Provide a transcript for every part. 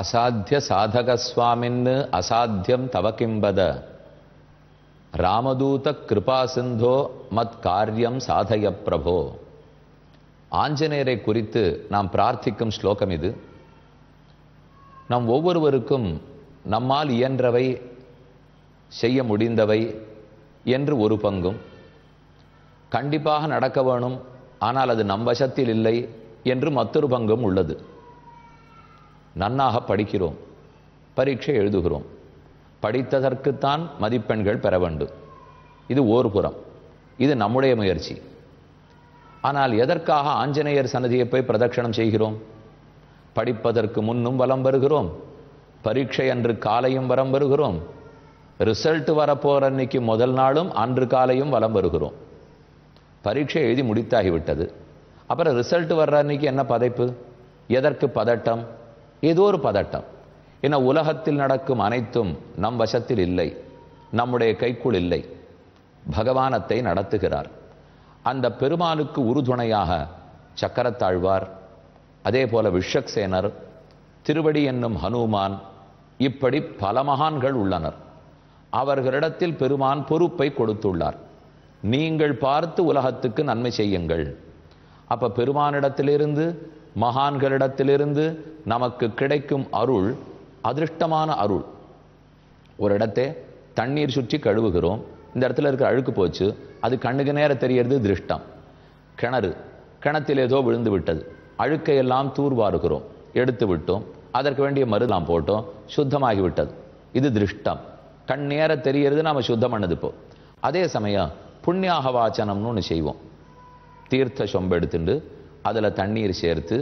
அசாத்திய சாதக சுவாமின்னு அசாத்தியம் தவக்கிம்பத ராமதூத கிருபா சிந்தோ மத் காரியம் சாதய பிரபோ. ஆஞ்சநேயரை குறித்து நாம் பிரார்த்திக்கும் ஸ்லோகம் இது. நம் ஒவ்வொருவருக்கும் நம்மால் இயன்றவை செய்ய முடிந்தவை என்று ஒரு பங்கும். கண்டிப்பாக நடக்க வேணும் ஆனால் அது நம் வசத்தில் இல்லை என்று மற்றொரு பங்கும் உள்ளது. நன்னாக படிக்கிறோம். பரீட்சை எழுதுகிறோம். படித்ததற்குத்தான் மதிப்பெண்கள் பெற வேண்டும். இது ஓர் புறம் இது நம்முடைய முயற்சி. ஆனால் எதற்காக ஆஞ்சநேயர் சன்னதியை போய் பிரதட்சணம் செய்கிறோம்? படிப்பதற்கு முன்னும் வலம் வருகிறோம். பரீட்சை அன்று காலையும் வரம் வருகிறோம். ரிசல்ட் வரப்போற அன்னைக்கு முதல் நாளும் அன்று காலையும் வலம் வருகிறோம். பரீட்சை எழுதி முடித்தாகிவிட்டது. அப்புறம் ரிசல்ட் வர்ற அன்னைக்கு என்ன பதைப்பு? எதற்கு பதட்டம்? ஏதோ ஒரு பதட்டம். என உலகத்தில் நடக்கும் அனைத்தும் நம் வசத்தில் இல்லை. நம்முடைய கைக்குள் இல்லை. பகவானத்தை நடத்துகிறார். அந்த பெருமானுக்கு உறுதுணையாக சக்கரத்தாழ்வார் அதே போல விஷக்சேனர் திருவடி என்னும் ஹனுமான் இப்படி பல மகான்கள் உள்ளனர். அவர்களிடத்தில் பெருமான் பொறுப்பை கொடுத்துள்ளார். நீங்கள் பார்த்து உலகத்துக்கு நன்மை செய்யுங்கள். அப்ப பெருமானிடத்திலிருந்து மகான்களிடத்திலிருந்து நமக்கு கிடைக்கும் அருள் அதிருஷ்டமான அருள். ஒரு இடத்தை தண்ணீர் சுற்றி கழுவுகிறோம். இந்த இடத்துல இருக்கிற அழுக்கு போச்சு. அது கண்ணுக்கு நேர தெரியறது திருஷ்டம். கிணறு கிணத்தில் ஏதோ விழுந்து விட்டது. அழுக்கை எல்லாம் தூர்வாருகிறோம். எடுத்து விட்டோம். அதற்கு வேண்டிய மருதாம் போட்டோம். சுத்தமாகி விட்டது. இது திருஷ்டம். கண் நேர தெரியறது நாம் சுத்தம் பண்ணது இப்போ. அதே சமயம் புண்ணியாக வாச்சனம்னு ஒன்று செய்வோம். தீர்த்த சொம்பெடுத்துட்டு அதில் தண்ணீர் சேர்த்து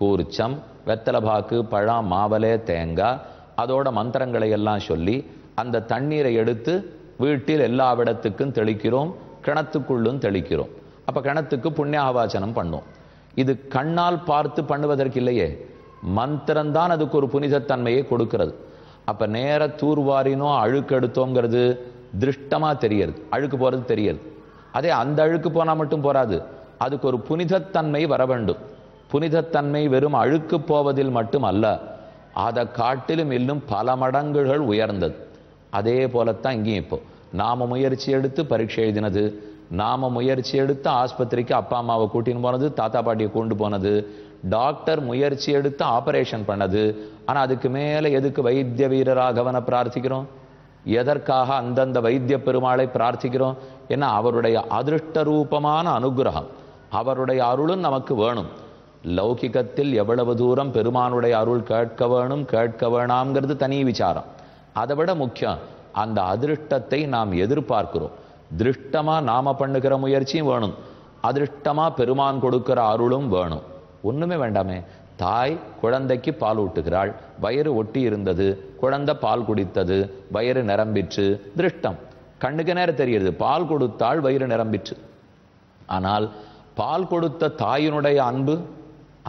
கூர்ச்சம் வெத்தலைபாக்கு பழம் மாவலே தேங்காய் அதோட மந்திரங்களை எல்லாம் சொல்லி அந்த தண்ணீரை எடுத்து வீட்டில் எல்லா இடத்துக்கும் தெளிக்கிறோம் கிணத்துக்குள்ளும் தெளிக்கிறோம். அப்போ கிணத்துக்கு புண்ணியாவாச்சனம் பண்ணும். இது கண்ணால் பார்த்து பண்ணுவதற்கு இல்லையே மந்திரம்தான் அதுக்கு ஒரு புனிதத்தன்மையை கொடுக்கிறது. அப்போ நேர தூர்வாரினோ அழுக்கு எடுத்தோங்கிறது திருஷ்டமாக தெரியறது அழுக்கு போகிறது தெரியறது. அதே அந்த அழுக்கு போனால் மட்டும் போகாது அதுக்கு ஒரு புனிதத்தன்மை வர வேண்டும். புனிதத்தன்மை வெறும் அழுக்கு போவதில் மட்டும் அல்ல அதை காட்டிலும் இன்னும் பல மடங்குகள் உயர்ந்தது. அதே போலத்தான் இங்கேயும் இப்போ. நாம முயற்சி எடுத்து பரீட்சை எழுதினது நாம முயற்சி எடுத்து ஆஸ்பத்திரிக்கு அப்பா அம்மாவை கூட்டின்னு போனது தாத்தா பாட்டியை கொண்டு போனது டாக்டர் முயற்சி எடுத்து ஆபரேஷன் பண்ணது ஆனால் அதுக்கு மேலே எதுக்கு வைத்திய வீரராகவனை பிரார்த்திக்கிறோம்? எதற்காக அந்தந்த வைத்திய பெருமாளை பிரார்த்திக்கிறோம்? ஏன்னா அவருடைய அதிருஷ்ட ரூபமான அனுகிரகம். அவருடைய அருளும் நமக்கு வேணும். லௌகிகத்தில் எவ்வளவு தூரம் பெருமானுடைய அருள் கேட்க வேணும் கேட்க வேணாம்ங்கிறது தனி விசாரம். அதை விட முக்கியம் அந்த அதிருஷ்டத்தை நாம் எதிர்பார்க்கிறோம். திருஷ்டமா நாம பண்ணுகிற முயற்சியும் வேணும். அதிருஷ்டமா பெருமான் கொடுக்கிற அருளும் வேணும். ஒன்றுமே வேண்டாமே. தாய் குழந்தைக்கு பால் ஊட்டுகிறாள். வயிறு ஒட்டி இருந்தது. குழந்தை பால் குடித்தது. வயிறு நிரம்பிற்று. திருஷ்டம். கண்ணுக்கு நேரம் தெரியுது. பால் கொடுத்தால் வயிறு நிரம்பிற்று. ஆனால் பால் கொடுத்த தாயினுடைய அன்பு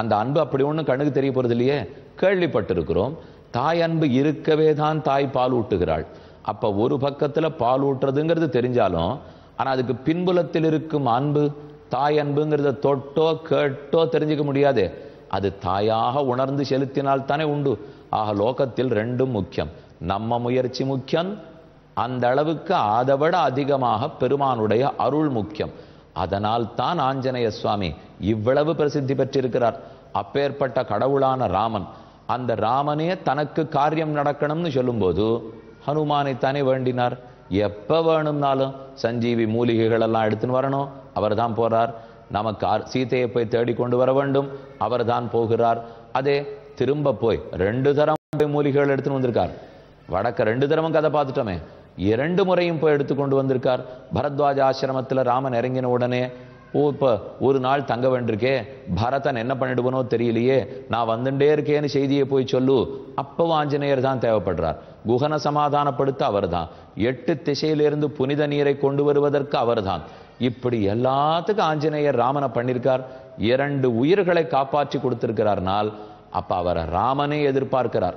அந்த அன்பு அப்படி ஒன்றும் கண்ணுக்கு தெரிய போகிறது இல்லையே கேள்விப்பட்டிருக்கிறோம். தாய் அன்பு இருக்கவே தான் தாய் பால் ஊட்டுகிறாள். அப்போ ஒரு பக்கத்தில் பால் ஊட்டுறதுங்கிறது தெரிஞ்சாலும் ஆனால் அதுக்கு பின்புலத்தில் இருக்கும் அன்பு தாய் அன்புங்கிறத தொட்டோ கேட்டோ தெரிஞ்சுக்க முடியாது. அது தாயாக உணர்ந்து செலுத்தினால் தானே உண்டு. ஆக லோகத்தில் ரெண்டும் முக்கியம். நம்ம முயற்சி முக்கியம். அந்த அளவுக்கு அதை விட அதிகமாக பெருமானுடைய அருள் முக்கியம். அதனால் தான் ஆஞ்சநேய சுவாமி இவ்வளவு பிரசித்தி பெற்றிருக்கிறார். அப்பேற்பட்ட கடவுளான ராமன் அந்த ராமனே தனக்கு காரியம் நடக்கணும்னு சொல்லும்போது ஹனுமானை தானே வேண்டினார். எப்ப வேணும்னாலும் சஞ்சீவி மூலிகைகள் எல்லாம் எடுத்துன்னு வரணும். அவர் தான் போறார். நமக்கு சீதையை போய் தேடி கொண்டு வர வேண்டும். அவர் தான் போகிறார். அதே திரும்ப போய் ரெண்டு தரம் போய் மூலிகைகள் எடுத்துன்னு வந்திருக்கார். வடக்க ரெண்டு தரமும் கதை பார்த்துட்டோமே. இரண்டு முறையும் போய் எடுத்து கொண்டு வந்திருக்கார். பரத்வாஜ ஆசிரமத்துல ராமன் இறங்கின உடனே ஓ இப்போ ஒரு நாள் தங்க வேண்டியிருக்கே பரதன் என்ன பண்ணிடுவனோ தெரியலையே நான் வந்துட்டே இருக்கேன்னு செய்தியை போய் சொல்லு. அப்பவும் ஆஞ்சநேயர் தான் தேவைப்படுறார். குகனை சமாதானப்படுத்த அவர்தான். எட்டு திசையிலிருந்து புனித நீரை கொண்டு வருவதற்கு அவர்தான். இப்படி எல்லாத்துக்கும் ஆஞ்சநேயர் ராமனை பண்ணியிருக்கார். இரண்டு உயிர்களை காப்பாற்றி கொடுத்திருக்கிறார்னால் அப்ப அவரை ராமனே எதிர்பார்க்கிறார்.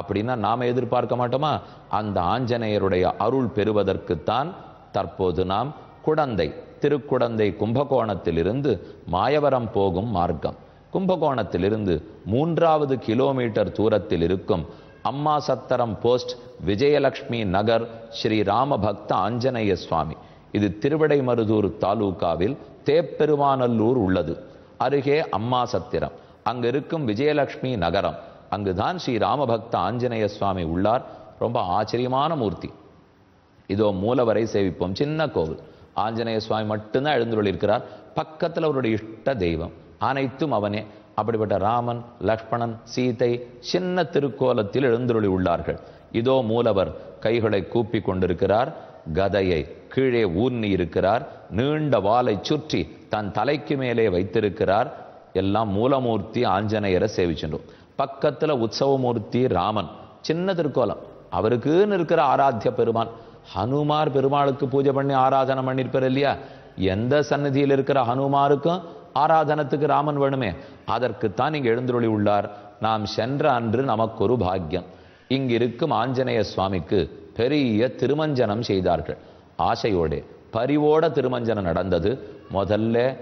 அப்படின்னா நாம எதிர்பார்க்க மாட்டோமா? அந்த ஆஞ்சநேயருடைய அருள் பெறுவதற்குத்தான் தற்போது நாம் குடந்தை திருக்குடந்தை கும்பகோணத்திலிருந்து மாயவரம் போகும் மார்க்கம். கும்பகோணத்திலிருந்து மூன்றாவது கிலோமீட்டர் தூரத்தில் இருக்கும் அம்மா சத்திரம் போஸ்ட் விஜயலட்சுமி நகர் ஸ்ரீ ராமபக்த ஆஞ்சநேய சுவாமி. இது திருவிடைமருதூர் தாலுகாவில் தேப்பெருமானல்லூர் உள்ளது. அருகே அம்மா சத்திரம் அங்கு இருக்கும் விஜயலட்சுமி நகரம். அங்குதான் ஸ்ரீ ராமபக்த ஆஞ்சநேய சுவாமி உள்ளார். ரொம்ப ஆச்சரியமான மூர்த்தி. இதோ மூலவரை சேவிப்போம். சின்ன கோவில். ஆஞ்சநேய சுவாமி மட்டும்தான் எழுந்துள்ள இருக்கிறார் பக்கத்தில் அவருடைய இஷ்ட தெய்வம். அனைத்தும் அவனே. அப்படிப்பட்ட ராமன் லக்ஷ்மணன் சீதை சின்ன திருக்கோலத்தில் எழுந்துருளி உள்ளார்கள். இதோ மூலவர் கைகளை கூப்பி கொண்டிருக்கிறார். கதையை கீழே ஊன்னி இருக்கிறார். நீண்ட வாளை சுற்றி தன் தலைக்கு மேலே வைத்திருக்கிறார். எல்லாம் மூலமூர்த்தி ஆஞ்சநேயரை சேவிச்சின்றோம். பக்கத்துல உற்சவமூர்த்தி ராமன் சின்ன திருக்கோலம். அவருக்குன்னு இருக்கிற ஆராத்திய பெருமான். ஹனுமார் பெருமாளுக்கு பூஜை பண்ணி ஆராதனை பண்ணிருப்பார் இல்லையா? எந்த சன்னதியில் இருக்கிற ஹனுமாருக்கும் ஆராதனத்துக்கு ராமன் வேணுமே. அதற்குத்தான் இங்க எழுந்துருளி உள்ளார். நாம் சென்ற அன்று நமக்கு ஒரு பாக்கியம். இங்கிருக்கும் ஆஞ்சநேய சுவாமிக்கு பெரிய திருமஞ்சனம் செய்தார்கள். ஆசையோடே பரிவோட திருமஞ்சனம் நடந்தது. முதல்ல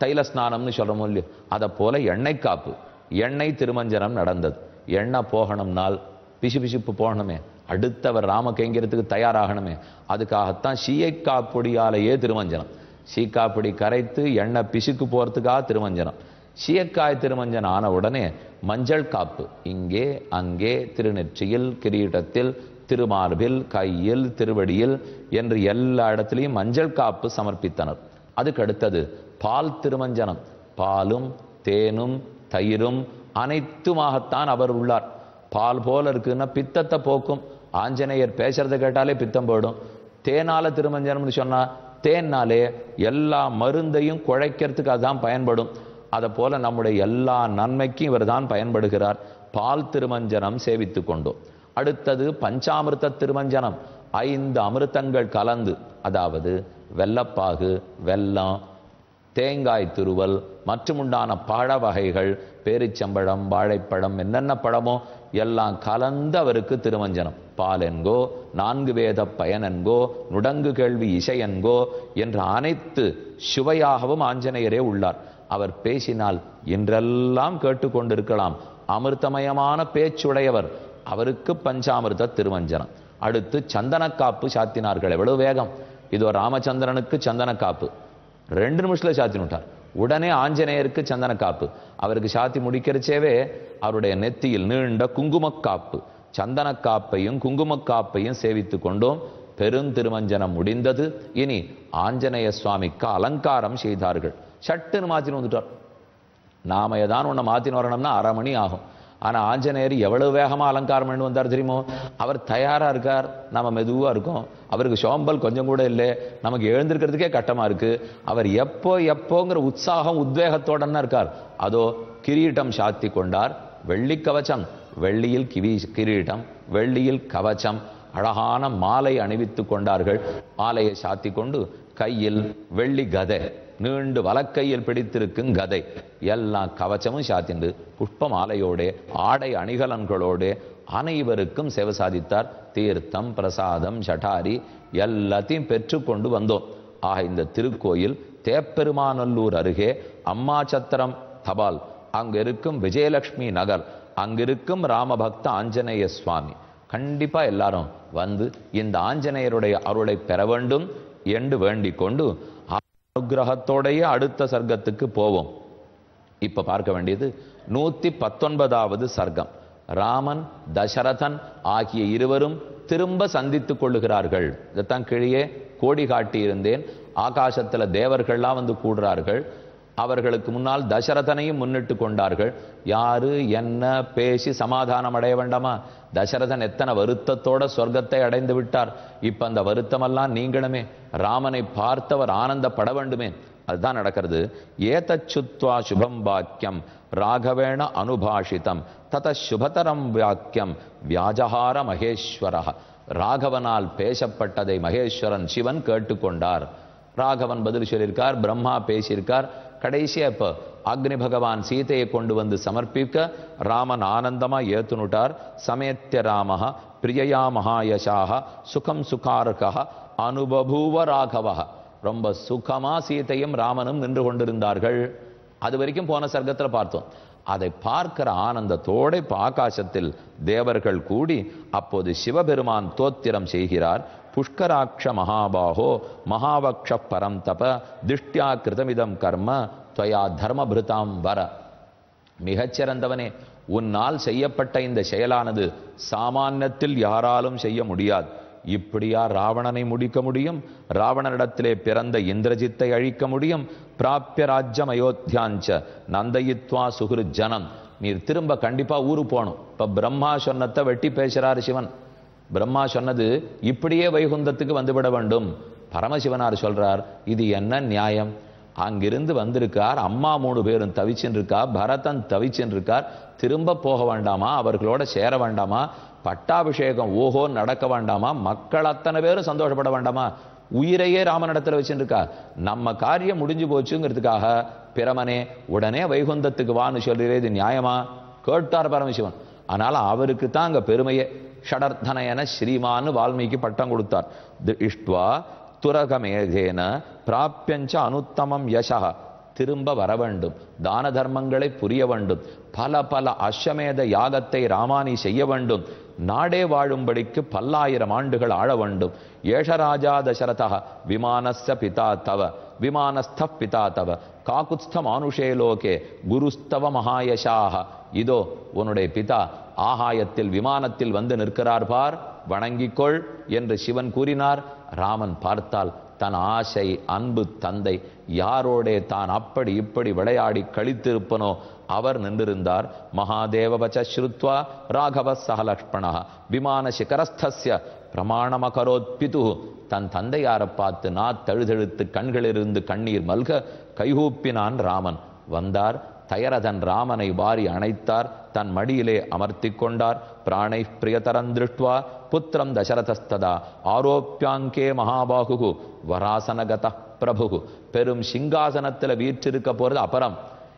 தைல ஸ்நானம்னு சொல்றோமோ இல்லையோ அதை போல எண்ணெய் காப்பு. எண்ணெய் திருமஞ்சனம் நடந்தது. எண்ணெய் போகணும்னால் பிசு பிசுப்பு போகணுமே. அடுத்தவர் ராம கைங்கிறதுக்கு தயாராகணுமே. அதுக்காகத்தான் சீயக்காப்பொடியாலேயே திருமஞ்சனம். சீக்காப்பொடி கரைத்து எண்ணெய் பிசுக்கு போகிறதுக்காக திருமஞ்சனம். சீயக்காய் திருமஞ்சனம் ஆன உடனே மஞ்சள் காப்பு. இங்கே அங்கே திருநெற்றியில் கிரீடத்தில் திருமார்பில் கையில் திருவடியில் என்று எல்லா இடத்துலையும் மஞ்சள் காப்பு சமர்ப்பித்தனர். அதுக்கு அடுத்தது பால் திருமஞ்சனம். பாலும் தேனும் தயிரும் அனைத்துமாகத்தான் அவர் உள்ளார். பால் போல இருக்குன்னா பித்தத்தை போக்கும். ஆஞ்சநேயர் பேசுறதை கேட்டாலே பித்தம் போயிடும். தேனால திருமஞ்சனம்னு சொன்னா தேன்னாலே எல்லா மருந்தையும் குழைக்கிறதுக்கு அதுதான் பயன்படும். அதை போல நம்முடைய எல்லா நன்மைக்கும் இவர் தான் பயன்படுகிறார். பால் திருமஞ்சனம் சேவித்து கொண்டோம். அடுத்தது பஞ்சாமிர்த திருமஞ்சனம். ஐந்து அமிர்தங்கள் கலந்து அதாவது வெள்ளப்பாகு வெல்லம் தேங்காய் துருவல் மற்றும் உண்டான பழ வகைகள் பேரிச்சம்பழம் வாழைப்பழம் என்னென்ன பழமோ எல்லாம் கலந்து அவருக்கு திருமஞ்சனம் பால் என்கோ நான்கு வேத பயன் என்கோ நுடங்கு கேள்வி இசை என்கோ என்ற அனைத்து சுவையாகவும் ஆஞ்சநேயரே உள்ளார். அவர் பேசினால் இன்றெல்லாம் கேட்டுக்கொண்டிருக்கலாம். அமிர்தமயமான பேச்சுடையவர். அவருக்கு பஞ்சாமிர்த திருமஞ்சனம் அடுத்து சந்தனக்காப்பு சாத்தினார்கள். எவ்வளவு வேகம். இதோ ராமச்சந்திரனுக்கு சந்தனக்காப்பு. ரெண்டு நிமிஷத்துல சாத்தி விட்டார் உடனே ஆஞ்சநேயருக்கு சந்தன காப்பு. அவருக்கு சாத்தி முடிக்கிறச்சேவே அவருடைய நெத்தியில் நீண்ட குங்குமக்காப்பு சந்தனக்காப்பையும் குங்குமக்காப்பையும் சேவித்து கொண்டோம். பெருந்திருமஞ்சனம் முடிந்தது. இனி ஆஞ்சநேய சுவாமிக்கு அலங்காரம் செய்தார்கள். சட்டுன்னு மாத்தின்னு வந்துட்டார். நாம ஏதான் ஒன்று மாத்தின்னு வரணும்னா அரை மணி ஆகும். ஆனால் ஆஞ்சநேயர் எவ்வளவு வேகமாக அலங்காரம் பண்ணி வந்தார் தெரியுமோ? அவர் தயாராக இருக்கார். நம்ம மெதுவாக இருக்கோம். அவருக்கு சோம்பல் கொஞ்சம் கூட இல்லை. நமக்கு எழுந்திருக்கிறதுக்கே கட்டமாக இருக்கு. அவர் எப்போ எப்போங்கிற உற்சாகம் உத்வேகத்தோடன்னா இருக்கார். அதோ கிரீட்டம் சாத்தி கொண்டார் வெள்ளி கவச்சம். வெள்ளியில் கிவி கிரீட்டம் வெள்ளியில் கவச்சம். அழகான மாலை அணிவித்து கொண்டார்கள். மாலையை சாத்தி கொண்டு கையில் வெள்ளி கதை. நீண்டு வலக்கையில் பிடித்திருக்கும் கதை. எல்லா கவச்சமும் சாத்திண்டு. புஷ்ப மாலையோட ஆடை அணிகலன்களோடு அனைவருக்கும் சேவை சாதித்தார். தீர்த்தம் பிரசாதம் சட்டாரி எல்லாத்தையும் பெற்றுக்கொண்டு வந்தோம். ஆக இந்த திருக்கோயில் தேப்பெருமாநல்லூர் அருகே அம்மாச்சத்திரம் தபால். அங்கு இருக்கும் விஜயலட்சுமி நகர். அங்கிருக்கும் ராமபக்த ஆஞ்சநேய சுவாமி. கண்டிப்பா எல்லாரும் வந்து இந்த ஆஞ்சநேயருடைய அருளை பெற வேண்டும் என்று வேண்டிக் கொண்டு அனுகிரகத்தோடைய அடுத்த சர்க்கத்துக்கு போவோம். இப்ப பார்க்க வேண்டியது நூத்தி பத்தொன்பதாவது சர்க்கம். ராமன் தசரதன் ஆகிய இருவரும் திரும்ப சந்தித்துக் கொள்ளுகிறார்கள். இதைத்தான் கீழே கோடி காட்டியிருந்தேன். ஆகாசத்துல தேவர்கள்லாம் வந்து கூடுறார்கள். அவர்களுக்கு முன்னால் தசரதனையும் முன்னிட்டு கொண்டார்கள். யாரு என்ன பேசி சமாதானம் அடைய வேண்டாமா? தசரதன் எத்தனை வருத்தத்தோட சொர்க்கத்தை அடைந்து விட்டார். இப்ப அந்த வருத்தமெல்லாம் நீங்களுமே ராமனை பார்த்தவர் ஆனந்தப்பட வேண்டுமே. அதுதான் நடக்கிறது. ஏதச்சுத்வா சுபம் வாக்கியம் ராகவேண அனுபாஷிதம் தத சுபதரம் வாக்கியம் வியாஜஹார மகேஸ்வரः ராகவனால் பேசப்பட்டதை மகேஸ்வரன் சிவன் கேட்டுக்கொண்டார். ராகவன் பதில் சொல்லியிருக்கார் பிரம்மா பேசியிருக்கார் கடைசியாக இப்போ அக்னி பகவான் சீதையை கொண்டு வந்து சமர்ப்பிக்க ராமன் ஆனந்தமா ஏத்துனுட்டார். சமேத்திய ராமஹ பிரியயா மகாயசாக சுகம் சுகார்கா அனுபபூவ ராகவா ரொம்ப சுகமா சீதையும் ராமனும் நின்று கொண்டிருந்தார்கள். அது வரைக்கும் போன சர்க்கத்தில் பார்த்தோம். அதை பார்க்கிற ஆனந்தத்தோடு இப்போ ஆகாசத்தில் தேவர்கள் கூடி அப்போது சிவபெருமான் தோத்திரம் செய்கிறார். புஷ்கராட்ச மகாபாகோ மகாவக்ஷ பரம் தப திருஷ்டியா கிருதமிதம் கர்ம துவயா தர்மபிருதாம் வர. மிகச்சிறந்தவனே உன்னால் செய்யப்பட்ட இந்த செயலானது சாமானியத்தில் யாராலும் செய்ய முடியாது. இப்படியா ராவணனை முடிக்க முடியும்? ராவணனிடத்திலே பிறந்த இந்திரஜித்தை அழிக்க முடியும்? பிராப்பிய ராஜ்யம் அயோத்தியாஞ்ச நந்தயித்வா சுகுரு ஜனம். நீர் திரும்ப கண்டிப்பா ஊரு போகணும். இப்ப பிரம்மா சொன்னத்தை வெட்டி பேசுறாரு சிவன். பிரம்மா சொன்னது இப்படியே வைகுந்தத்துக்கு வந்துவிட வேண்டும். பரமசிவனார் சொல்றார் இது என்ன நியாயம்? அங்கிருந்து வந்திருக்கார். அம்மா மூணு பேரும் தவிச்சென்றிருக்கார். பரதன் தவிச்சென்றிருக்கார். திரும்ப போக வேண்டாமா? அவர்களோட சேர வேண்டாமா? பட்டாபிஷேகம் ஓஹோ நடக்க வேண்டாமா? மக்கள் அத்தனை பேரும் சந்தோஷப்பட வேண்டாமா? உயிரையே ராமனிடத்துல வச்சுருக்கா நம்ம காரியம் முடிஞ்சு போச்சுங்கிறதுக்காக பிரமனே உடனே வைகுந்தத்துக்கு வான்னு சொல்றீரே இது நியாயமா? கேட்டார் பரமசிவன். ஆனால் அவருக்கு தான் அங்கே பெருமையே. ஷடர்தனயன ஸ்ரீமான்னு வால்மீகி பட்டம் கொடுத்தார். இஷ்டுவா இஷ்ட்வா துரகமேதேன பிராப்பியஞ்ச அனுத்தமம் யசா திரும்ப வர வேண்டும். தான தர்மங்களை புரிய வேண்டும். பல பல அஸ்வமேத யாகத்தை ராமானி செய்ய வேண்டும். நாடே வாழும்படிக்கு பல்லாயிரம் ஆண்டுகள் ஆழ வேண்டும். ஏஷராஜா தசரதா விமானஸ்ய பிதா தவ விமானஸ்த பிதா தவ காக்குத்ஸ்த மானுஷே லோகே குருஸ்தவ மகாயசாக இதோ உன்னுடைய பிதா ஆகாயத்தில் விமானத்தில் வந்து நிற்கிறார் பார். வணங்கிக்கொள் என்று சிவன் கூறினார். ராமன் பார்த்தால் தன் ஆசை அன்பு தந்தை யாரோடே தான் அப்படி இப்படி விளையாடி கழித்திருப்பனோ அவர் நின்றிருந்தார். மகாதேவபச்ச ஸ்ருத்வா ராகவ சகலக்ஷ்மணா விமான சிகரஸ்தஸ்ய பிரமாணமகரோத் பிது தன் தந்தையாரை பார்த்து நா தழுதெழுத்து கண்களிலிருந்து கண்ணீர் மல்க கைகூப்பினான் ராமன். வந்தார். தயரதன் ராமனை வாரி அணைத்தார். தன் மடியிலே அமர்த்தி கொண்டார். பிராணை பிரியதரன் திருஷ்டுவா புத்திரம் தசரதஸ்ததா ஆரோப்பியாங்கே மகாபாகு வராசனகத பிரபு பெரும் சிங்காசனத்தில் வீற்றிருக்க போகிறது அப்புறம்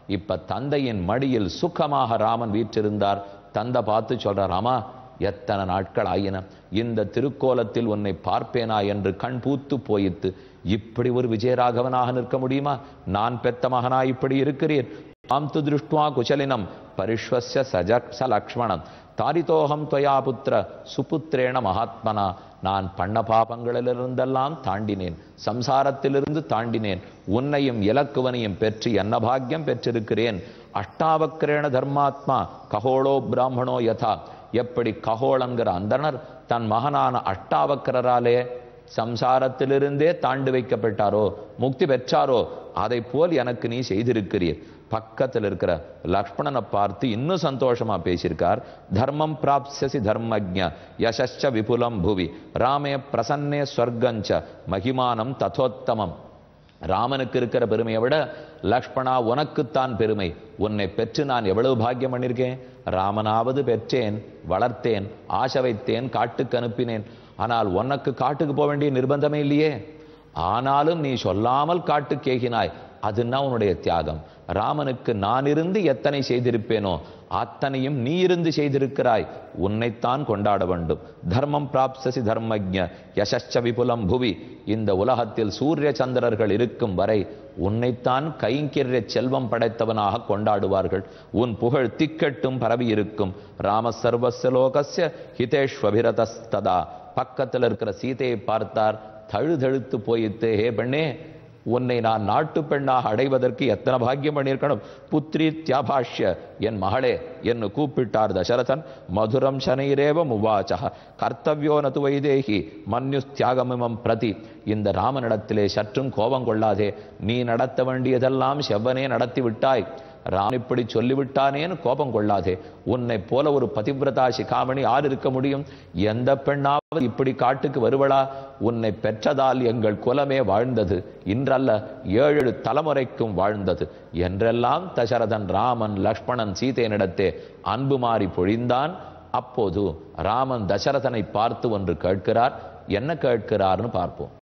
இப்ப தந்தையின் மடியில் சுகமாக ராமன் வீற்றிருந்தார். தந்தை பார்த்து சொல்ற ராமா எத்தனை நாட்கள் ஆயின? இந்த திருக்கோலத்தில் உன்னை பார்ப்பேனா? என்று கண் பூத்து போயித்து இப்படி ஒரு விஜயராகவனாக நிற்க முடியுமா? நான் பெத்த மகனா இப்படி இருக்கிறீர். ஆம் து திருஷ்டுவா குச்சலினம் பரிஷ்வசிய சஜ சலக்ஷ்மணன் தாரிதோகம் துவயா புத்திர சுபுத்திரேண மகாத்மனா நான் பண்ண பாபங்களிலிருந்தெல்லாம் தாண்டினேன்। சம்சாரத்திலிருந்து தாண்டினேன்। உன்னையும் இலக்குவனையும் பெற்று என்ன பாக்கியம் பெற்றிருக்கிறேன்? அஷ்டாவக்கிரேண தர்மாத்மா ககோளோ பிராமணோ யதா। எப்படி ககோளங்கிற அந்தனர் தன் மகனான அஷ்டாவக்கிரராலே சம்சாரத்திலிருந்தே தாண்டு வைக்கப்பட்டாரோ முக்தி பெற்றாரோ அதை போல் எனக்கு நீ செய்திருக்கிறீர். பக்கத்தில் இருக்கிற லக்ஷ்மணனை பார்த்து இன்னும் சந்தோஷமா பேசியிருக்கார். தர்மம் பிராப்சசி தர்மஜ யசச்ச விபுலம் புவி ராமே பிரசன்னே ஸ்வர்கஞ்ச மகிமானம் ததோத்தமம். ராமனுக்கு இருக்கிற பெருமையை விட லக்ஷ்மணா உனக்குத்தான் பெருமை. உன்னை பெற்று நான் எவ்வளவு பாக்கியம் பண்ணியிருக்கேன்? ராமனாவது பெற்றேன் வளர்த்தேன் ஆசை வைத்தேன் காட்டுக்கு அனுப்பினேன். ஆனால் உனக்கு காட்டுக்கு போக வேண்டிய நிர்பந்தமே இல்லையே. ஆனாலும் நீ சொல்லாமல் காட்டு கேகினாய். அதுன்னா உன்னுடைய தியாகம். ராமனுக்கு நான் இருந்து எத்தனை செய்திருப்பேனோ அத்தனையும் நீ இருந்து செய்திருக்கிறாய். உன்னைத்தான் கொண்டாட வேண்டும். தர்மம் பிராப்சசி தர்மஜ யசச்ச விபுலம் புவி. இந்த உலகத்தில் சூரிய சந்திரர்கள் இருக்கும் வரை உன்னைத்தான் கைங்கிரிய செல்வம் படைத்தவனாக கொண்டாடுவார்கள். உன் புகழ் திக்கட்டும் பரவி இருக்கும் ராம சர்வஸ்ய லோகஸ்ய ஹிதேஷ்வபிரதஸ்ததா பக்கத்தில் இருக்கிற சீதையை பார்த்தார். தழுதழுத்து போயிட்டு ஹே பெண்ணே உன்னை நான் நாட்டு பெண்ணாக அடைவதற்கு எத்தனை பாக்கியம் பண்ணியிருக்கணும்? புத்ரி தியாபாஷ்ய என் மகளே என்று கூப்பிட்டார் தசரதன். மதுரம் சனைரேவ முவாச்ச கர்த்தவியோ நது வைதேகி மன்யு தியாகமிமம் பிரதி. இந்த ராமனிடத்திலே சற்றும் கோபம் கொள்ளாதே நீ நடத்த வேண்டியதெல்லாம் செவ்வனே நடத்தி விட்டாய். ராம் இப்படி சொல்லிவிட்டானேன்னு கோபம் கொள்ளாதே. உன்னை போல ஒரு பதிவிரதா சிகாமணி யார் இருக்க முடியும்? எந்த பெண்ணாவது இப்படி காட்டுக்கு வருவளா? உன்னை பெற்றதால் எங்கள் குலமே வாழ்ந்தது. இன்றல்ல ஏழு தலைமுறைக்கும் வாழ்ந்தது. என்றெல்லாம் தசரதன் ராமன் லக்ஷ்மணன் சீதையனிடத்தே அன்பு மாறி பொழிந்தான். அப்போது ராமன் தசரதனை பார்த்து ஒன்று கேட்கிறார். என்ன கேட்கிறார்னு பார்ப்போம்.